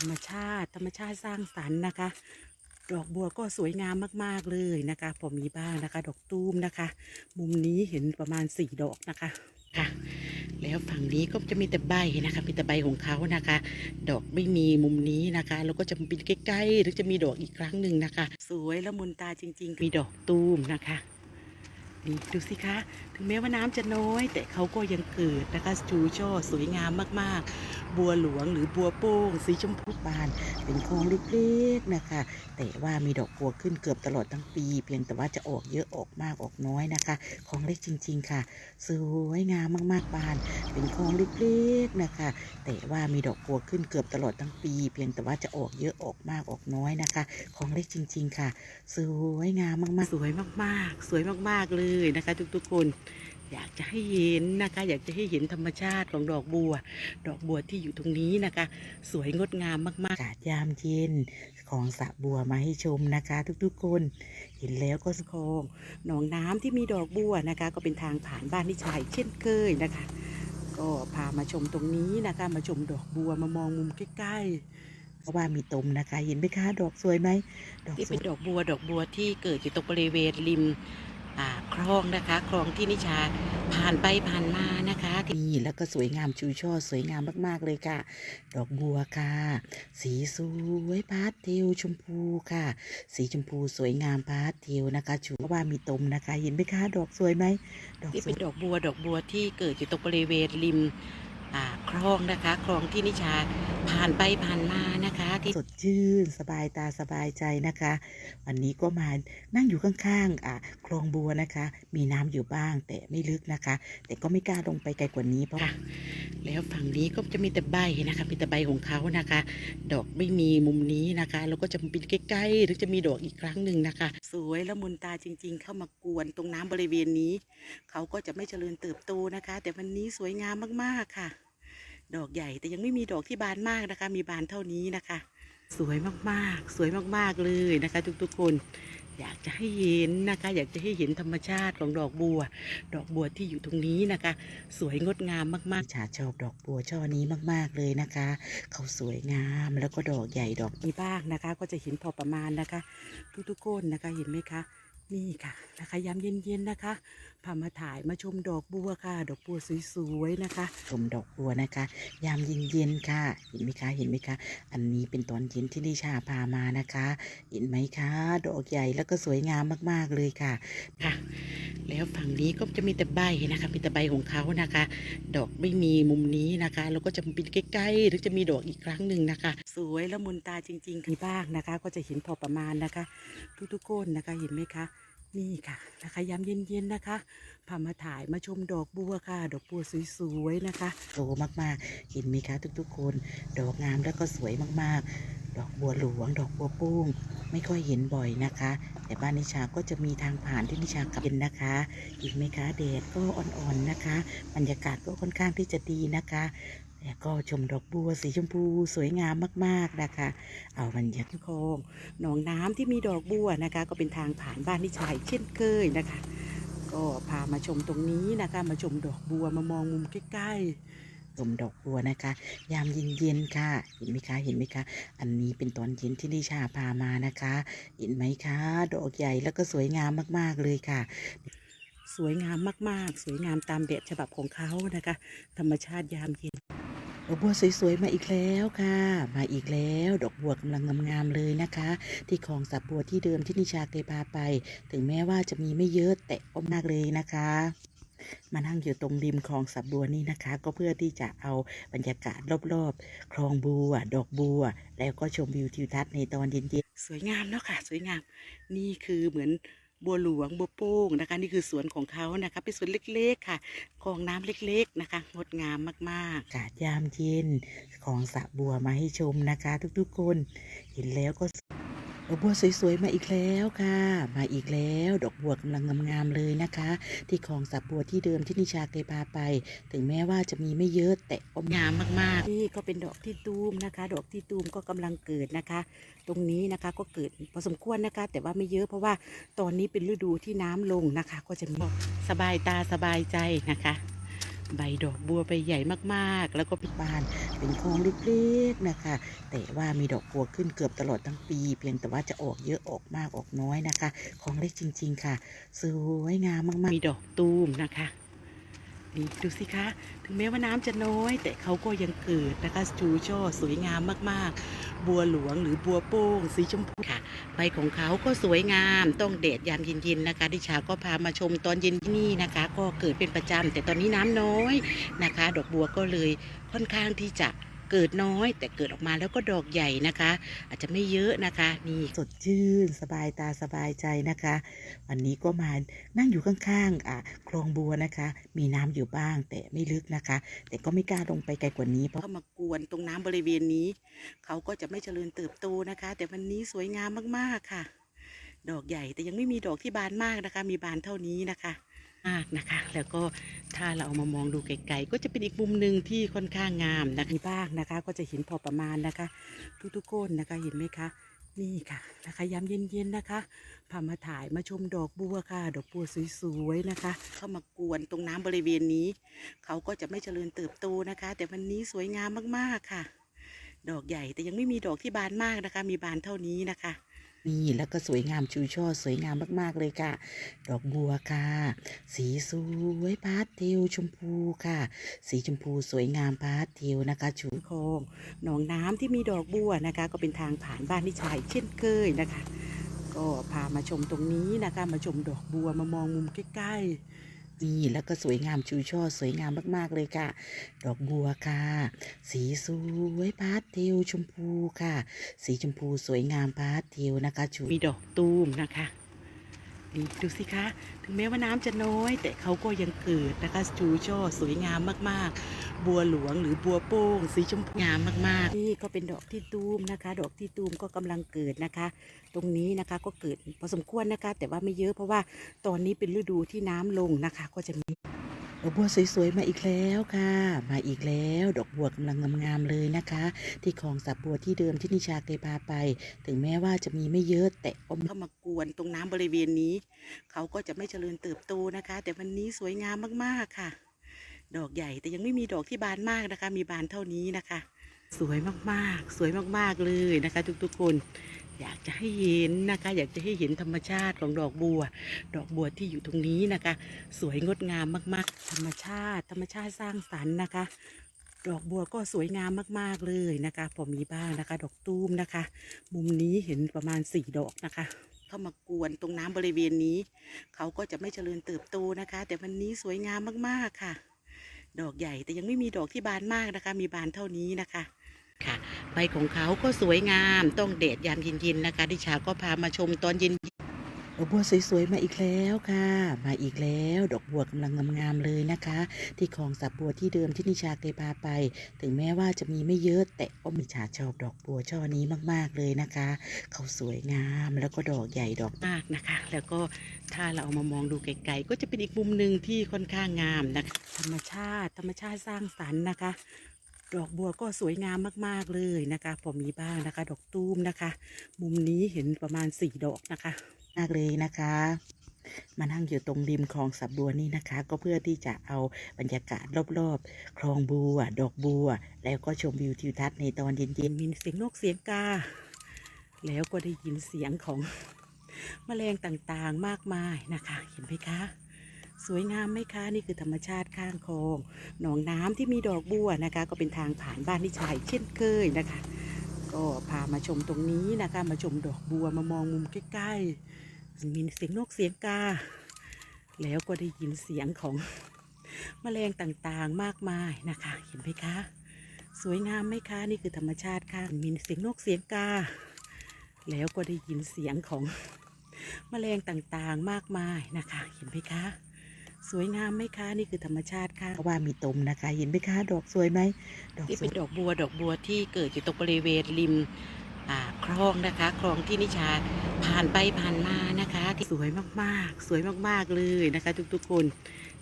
รรมชาติ ธรรมชาติสร้างสรรค์นะคะ ดอกบัวก็สวยงามมากๆเลยนะคะ พอมีบ้างนะคะ ดอกตูมนะคะ มุมนี้เห็นประมาณสี่ดอกนะคะค่ะ แล้วฝั่งนี้ก็จะมีแต่ใบนะคะมีแต่ใบของเขานะคะ ดอกไม่มีมุมนี้นะคะ แล้วก็จะเป็นใกล้ๆหรือจะมีดอกอีกครั้งหนึ่งนะคะ สวยละมุนตาจริง ๆ มีดอกตูมนะคะ นี่ดูสิคะ ถึงแม้ว่าน้ำจะน้อย แต่เขาก็ยังเกิดนะคะชูช่อสวยงามมากๆ บัวหลวงหรือบัวโป้ง สีชมพูบาน เป็นคลองเล็กๆนะคะ แต่ว่ามีดอกบัวขึ้นเกือบตลอดทั้งปี เพียงแต่ว่าจะออกเยอะออกมากออกน้อยนะคะของเล็กจริง ๆ ค่ะ สวยงามมากๆบาน เป็นคลองเล็กๆนะคะ แต่ว่ามีดอกบัวขึ้นเกือบตลอดทั้งปี เพียงแต่ว่าจะออกเยอะออกมากออกน้อยนะคะของเล็กจริง ๆ ค่ะ สวยงามมากๆ สวยมากๆ สวยมากๆเลยนะคะทุกๆคน อยากจะให้เห็นนะคะ อยากจะให้เห็นธรรมชาติของดอกบัว ดอกบัวที่อยู่ตรงนี้นะคะ สวยงดงามมากๆอากาศยามเย็นของสระบัวมาให้ชมนะคะ ทุกๆคน เห็นแล้วก็สะคองหนองน้ำที่มีดอกบัวนะคะ ก็เป็นทางผ่านบ้านนิชัยเช่นเคยนะคะ ก็พามาชมตรงนี้นะคะ มาชมดอกบัวมามองมุมใกล้ๆเพราะว่ามีตมนะคะ เห็นไหมคะ ดอกสวยไหมดอกที่เป็นดอกบัว ดอกบัวที่เกิดอยู่ตรงบริเวณริม คลองนะคะคลองที่นิชาผ่านไปผ่านมานะคะนี่แล้วก็สวยงามชูช่อสวยงามมาก ๆ เลยค่ะ ดอกบัวค่ะ สีสวยพาสเทลชมพูค่ะ สีชมพูสวยงามพาสเทลนะคะชูเพราะว่ามีตมนะคะเห็นไหมคะ ดอกสวยไหมดอกที่เป็นดอกบัวดอกบัวที่เกิดอยู่ตรงบริเวณริม คลองนะคะคลองที่นิชาผ่านไปผ่านมานะคะ ที่สดชื่นสบายตาสบายใจนะคะ วันนี้ก็มานั่งอยู่ข้างๆอะคลองบัวนะคะ มีน้ำอยู่บ้างแต่ไม่ลึกนะคะ แต่ก็ไม่กล้าลงไปไกลกว่านี้เพราะว่า แล้วฝั่งนี้ก็จะมีแต่ใบนะคะมีแต่ใบของเขานะคะ ดอกไม่มีมุมนี้นะคะแล้วก็จะเป็นใกล้ๆหรือจะมีดอกอีกครั้งหนึ่งนะคะ สวยละมุนตาจริง ๆ เข้ามากวนตรงน้ำบริเวณนี้ เขาก็จะไม่เจริญเติบโตนะคะ แต่วันนี้สวยงามมากๆค่ะ ดอกใหญ่แต่ยังไม่มีดอกที่บานมากนะคะ มีบานเท่านี้นะคะ สวยมากๆ สวยมากๆเลยนะคะ ทุกๆคน อยากจะให้เห็นนะคะ อยากจะให้เห็นธรรมชาติของดอกบัว ดอกบัวที่อยู่ตรงนี้นะคะ สวยงดงามมากๆชาชอบดอกบัวช่อนี้มาก ๆเลยนะคะ เขาสวยงามแล้วก็ดอกใหญ่ดอกมีบ้างนะคะ ก็จะเห็นพอประมาณนะคะ ทุกๆคนนะคะเห็นไหมคะ นี่ค่ะนะคะยามเย็นๆนะคะพามาถ่ายมาชมดอกบัวค่ะ ดอกบัวสวยๆนะคะ ชมดอกบัวนะคะ ยามเย็นๆค่ะ เห็นไหมคะเห็นไหมคะ อันนี้เป็นตอนเย็นที่นิชาพามานะคะ เห็นไหมคะ ดอกใหญ่แล้วก็สวยงามมากๆเลยค่ะค่ะ แล้วฝั่งนี้ก็จะมีแต่ใบนะคะมีแต่ใบของเขานะคะ ดอกไม่มีมุมนี้นะคะแล้วก็จะเป็นใกล้ๆหรือจะมีดอกอีกครั้งหนึ่งนะคะ สวยละมุนตาจริงๆมีบ้างนะคะ ก็จะเห็นพอประมาณนะคะ ทุกๆคนนะคะเห็นไหมคะ นี่ค่ะนะคะยามเย็นๆนะคะพามาถ่ายมาชมดอกบัวค่ะ ดอกบัวสวยๆนะคะโตมากๆเห็นไหมคะทุกๆคน ดอกงามแล้วก็สวยมากๆ ดอกบัวหลวง ดอกบัวปุ้งไม่ค่อยเห็นบ่อยนะคะ แต่บ้านนิชาก็จะมีทางผ่านที่นิชากลับเย็นนะคะเห็นไหมคะแดดก็อ่อนๆนะคะ บรรยากาศก็ค่อนข้างที่จะดีนะคะ แล้วก็ชมดอกบัวสีชมพูสวยงามมาก ๆนะคะ เอาบรรยากาศคลองหนองน้ำที่มีดอกบัวนะคะ ก็เป็นทางผ่านบ้านนิชัยเช่นเคยนะคะ ก็พามาชมตรงนี้นะคะ มาชมดอกบัวมามองมุมใกล้ๆชมดอกบัวนะคะ ยามเย็นๆค่ะ เห็นไหมคะเห็นไหมคะ อันนี้เป็นตอนเย็นที่นิชาพามานะคะ เห็นไหมคะ ดอกใหญ่แล้วก็สวยงามมากๆเลยค่ะสวยงามมาก ๆ สวยงามตามแบบฉบับของเขานะคะ ธรรมชาติยามเย็น ดอกบัวสวยๆมาอีกแล้วค่ะ มาอีกแล้ว ดอกบัวกำลังงามๆเลยนะคะ ที่คลองสับบัวที่เดิมที่นิชาเคยพาไป ถึงแม้ว่าจะมีไม่เยอะแต่ก็มากเลยนะคะมานั่งอยู่ตรงริมคลองสับบัวนี่นะคะ ก็เพื่อที่จะเอาบรรยากาศรอบๆ คลองบัว ดอกบัว แล้วก็ชมวิวทิวทัศน์ในตอนเย็นๆ สวยงามเนาะค่ะ สวยงาม นี่คือเหมือน บัวหลวงบัวโป้งนะคะ นี่คือสวนของเขานะคะเป็นสวนเล็กๆค่ะคลองน้ำเล็กๆนะคะ งดงามมากๆค่ะยามเย็นของสระบัวมาให้ชมนะคะ ทุกๆคน เห็นแล้วก็ ดอกบัวสวยๆ มาอีกแล้วค่ะ มาอีกแล้ว ดอกบัวกำลังงามๆเลยนะคะ ที่คลองสระบัวที่เดิมที่นิชาเคยพาไป ถึงแม้ว่าจะมีไม่เยอะแต่ก็งามมากๆ นี่ก็เป็นดอกที่ตูมนะคะ ดอกที่ตูมก็กำลังเกิดนะคะ ตรงนี้นะคะก็เกิดพอสมควรนะคะ แต่ว่าไม่เยอะเพราะว่าตอนนี้เป็นฤดูที่น้ำลงนะคะ ก็จะมีสบายตาสบายใจนะคะ ใบดอกบัวใบใหญ่มากๆ แล้วก็ป็นบาน เป็นคลองเล็กๆนะคะ แต่ว่ามีดอกบัวขึ้นเกือบตลอดทั้งปี เพียงแต่ว่าจะออกเยอะออกมากออกน้อยนะคะ ของเล็กจริง ๆ ค่ะ สวยงามมากๆ มีดอกตูมนะคะ นี่ดูสิคะ ถึงแม้ว่าน้ำจะน้อย แต่เขาก็ยังเกิดนะคะชูช่อสวยงามมากๆ บัวหลวงหรือบัวโป้งสีชมพูค่ะ ใบของเขาก็สวยงาม ต้องเดดยามเย็นๆนะคะ ดิชาก็พามาชมตอนเย็นที่นี่นะคะ ก็เกิดเป็นประจำแต่ตอนนี้น้ำน้อยนะคะ ดอกบัวก็เลยค่อนข้างที่จะ เกิดน้อย แต่เกิดออกมาแล้วก็ดอกใหญ่นะคะ อาจจะไม่เยอะนะคะ นี่สดชื่นสบายตาสบายใจนะคะ วันนี้ก็มานั่งอยู่ข้างๆอะคลองบัวนะคะ มีน้ำอยู่บ้างแต่ไม่ลึกนะคะ แต่ก็ไม่กล้าลงไปไกลกว่านี้เพราะมากวนตรงน้ำบริเวณนี้ เขาก็จะไม่เจริญเติบโตนะคะ แต่วันนี้สวยงามมากๆค่ะ ดอกใหญ่แต่ยังไม่มีดอกที่บานมากนะคะ มีบานเท่านี้นะคะ มากนะคะ แล้วก็ถ้าเราเอามามองดูไกลๆก็จะเป็นอีกมุมหนึ่งที่ค่อนข้างงามนะคะบ้างนะคะ ก็จะเห็นพอประมาณนะคะ ทุกๆคนนะคะเห็นไหมคะนี่ค่ะนะคะยามเย็นๆนะคะพามาถ่ายมาชมดอกบัวค่ะ ดอกบัวสวยๆนะคะ เข้ามากวนตรงน้ำบริเวณนี้ เขาก็จะไม่เจริญเติบโตนะคะ แต่วันนี้สวยงามมากๆค่ะ ดอกใหญ่แต่ยังไม่มีดอกที่บานมากนะคะ มีบานเท่านี้นะคะ นี่แล้วก็สวยงามชูช่อสวยงามมากๆเลยค่ะ ดอกบัวค่ะ สีสวยพาสเทลชมพูค่ะ สีชมพูสวยงามพาสเทลนะคะชูโคงหนองน้ำที่มีดอกบัวนะคะ ก็เป็นทางผ่านบ้านนิชายเช่นเคยนะคะ ก็พามาชมตรงนี้นะคะ มาชมดอกบัวมามองมุมใกล้ๆ นี่แล้วก็สวยงามชูช่อสวยงามมากๆเลยค่ะ ดอกบัวค่ะ สีสวยพาสเทลชมพูค่ะ สีชมพูสวยงามพาสเทลนะคะชูมีดอกตูมนะคะ นี่ดูสิคะ ถึงแม้ว่าน้ำจะน้อย แต่เขาก็ยังเกิดนะคะชูช่อสวยงามมากๆ บัวหลวงหรือบัวโป้ง สีชมพูงามมากๆ นี่ก็เป็นดอกที่ตูมนะคะ ดอกที่ตูมก็กำลังเกิดนะคะ ตรงนี้นะคะก็เกิดพอสมควรนะคะ แต่ว่าไม่เยอะเพราะว่าตอนนี้เป็นฤดูที่น้ำลงนะคะ ก็จะมี ดอกบัวสวยๆมาอีกแล้วค่ะ มาอีกแล้ว ดอกบัวกำลังงามๆเลยนะคะ ที่คลองสับบัวที่เดิมที่นิชาเคยพาไป ถึงแม้ว่าจะมีไม่เยอะแต่ก็เข้ามากวนตรงน้ำบริเวณนี้ เขาก็จะไม่เจริญเติบโตนะคะ แต่วันนี้สวยงามมากๆค่ะ ดอกใหญ่แต่ยังไม่มีดอกที่บานมากนะคะ มีบานเท่านี้นะคะ สวยมากๆ สวยมากๆเลยนะคะ ทุกๆคน อยากจะให้เห็นนะคะ อยากจะให้เห็นธรรมชาติของดอกบัว ดอกบัวที่อยู่ตรงนี้นะคะ สวยงดงามมากๆ ธรรมชาติ ธรรมชาติสร้างสรรค์นะคะ ดอกบัวก็สวยงามมากๆเลยนะคะพอมีบ้างนะคะ ดอกตูมนะคะ มุมนี้เห็นประมาณสี่ดอกนะคะเข้ามากวนตรงน้ำบริเวณนี้ เขาก็จะไม่เจริญเติบโตนะคะ แต่วันนี้สวยงามมากๆค่ะ ดอกใหญ่แต่ยังไม่มีดอกที่บานมากนะคะ มีบานเท่านี้นะคะ ค่ะ ใบของเขาก็สวยงาม ต้องแดดยามเย็นๆนะคะ ดิชาก็พามาชมตอนเย็นดอกบัวสวยๆมาอีกแล้วค่ะ มาอีกแล้ว ดอกบัวกำลังงามๆเลยนะคะ ที่คลองสับบัวที่เดิมที่นิชาเคยพาไป ถึงแม้ว่าจะมีไม่เยอะแต่ก็มีชาชอบดอกบัวช่อนี้มากๆเลยนะคะ เขาสวยงามแล้วก็ดอกใหญ่ดอกมากนะคะ แล้วก็ถ้าเราเอามามองดูไกลๆก็จะเป็นอีกมุมหนึ่งที่ค่อนข้างงามนะคะ ธรรมชาติธรรมชาติสร้างสรรค์นะคะ ดอกบัวก็สวยงามมากๆเลยนะคะพอมีบ้างนะคะ ดอกตูมนะคะ มุมนี้เห็นประมาณสี่ดอกนะคะมากเลยนะคะมานั่งอยู่ตรงริมคลองสับบัวนี่นะคะ ก็เพื่อที่จะเอาบรรยากาศรอบๆ คลองบัว ดอกบัว แล้วก็ชมวิวทิวทัศน์ในตอนเย็นๆมีเสียงนกเสียงกา แล้วก็ได้ยินเสียงของแมลงต่างๆมากมายนะคะ เห็นไหมคะ สวยงามไหมคะนี่คือธรรมชาติข้างคลองหนองน้ำที่มีดอกบัวนะคะ ก็เป็นทางผ่านบ้านนิชายเช่นเคยนะคะ ก็พามาชมตรงนี้นะคะ มาชมดอกบัวมามองมุมใกล้ๆมีเสียงนกเสียงกา แล้วก็ได้ยินเสียงของแมลงต่างๆมากมายนะคะ เห็นไหมคะ สวยงามไหมคะนี่คือธรรมชาติค่ะมีเสียงนกเสียงกา แล้วก็ได้ยินเสียงของแมลงต่างๆมากมายนะคะ เห็นไหมคะ สวยงามไหมคะนี่คือธรรมชาติค่ะเพราะว่ามีตมนะคะ เห็นไหมคะ ดอกสวยไหมดอกที่เป็นดอกบัวดอกบัวที่เกิดอยู่ตรงบริเวณริมคลองนะคะคลองที่นิชาผ่านไปผ่านมานะคะที่สวยมากๆ สวยมากๆเลยนะคะ ทุกๆคน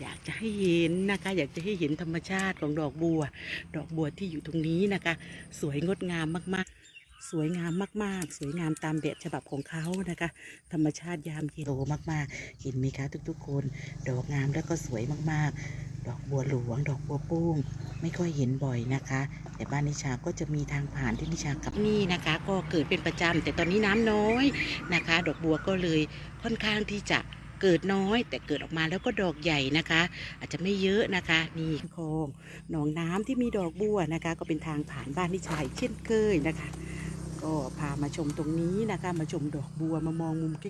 อยากจะให้เห็นนะคะ อยากจะให้เห็นธรรมชาติของดอกบัว ดอกบัวที่อยู่ตรงนี้นะคะ สวยงดงามมากๆ สวยงามมาก ๆ สวยงามตามแบบฉบับของเขานะคะ ธรรมชาติยามเย็นโตมาก ๆ เห็นไหมคะทุกๆ คน ดอกงามแล้วก็สวยมาก ๆ ดอกบัวหลวง ดอกบัวปุ้ง ไม่ค่อยเห็นบ่อยนะคะ แต่บ้านนิชาก็จะมีทางผ่านที่นิชากลับนี่นะคะ ก็เกิดเป็นประจำแต่ตอนนี้น้ำน้อยนะคะ ดอกบัวก็เลยค่อนข้างที่จะเกิดน้อยแต่เกิดออกมาแล้วก็ดอกใหญ่นะคะ อาจจะไม่เยอะนะคะ นี่คลองหนองน้ำที่มีดอกบัวนะคะ ก็เป็นทางผ่านบ้านนิชาเช่นเคยนะคะ ก็พามาชมตรงนี้นะคะ มาชมดอกบัวมามองมุมใกล้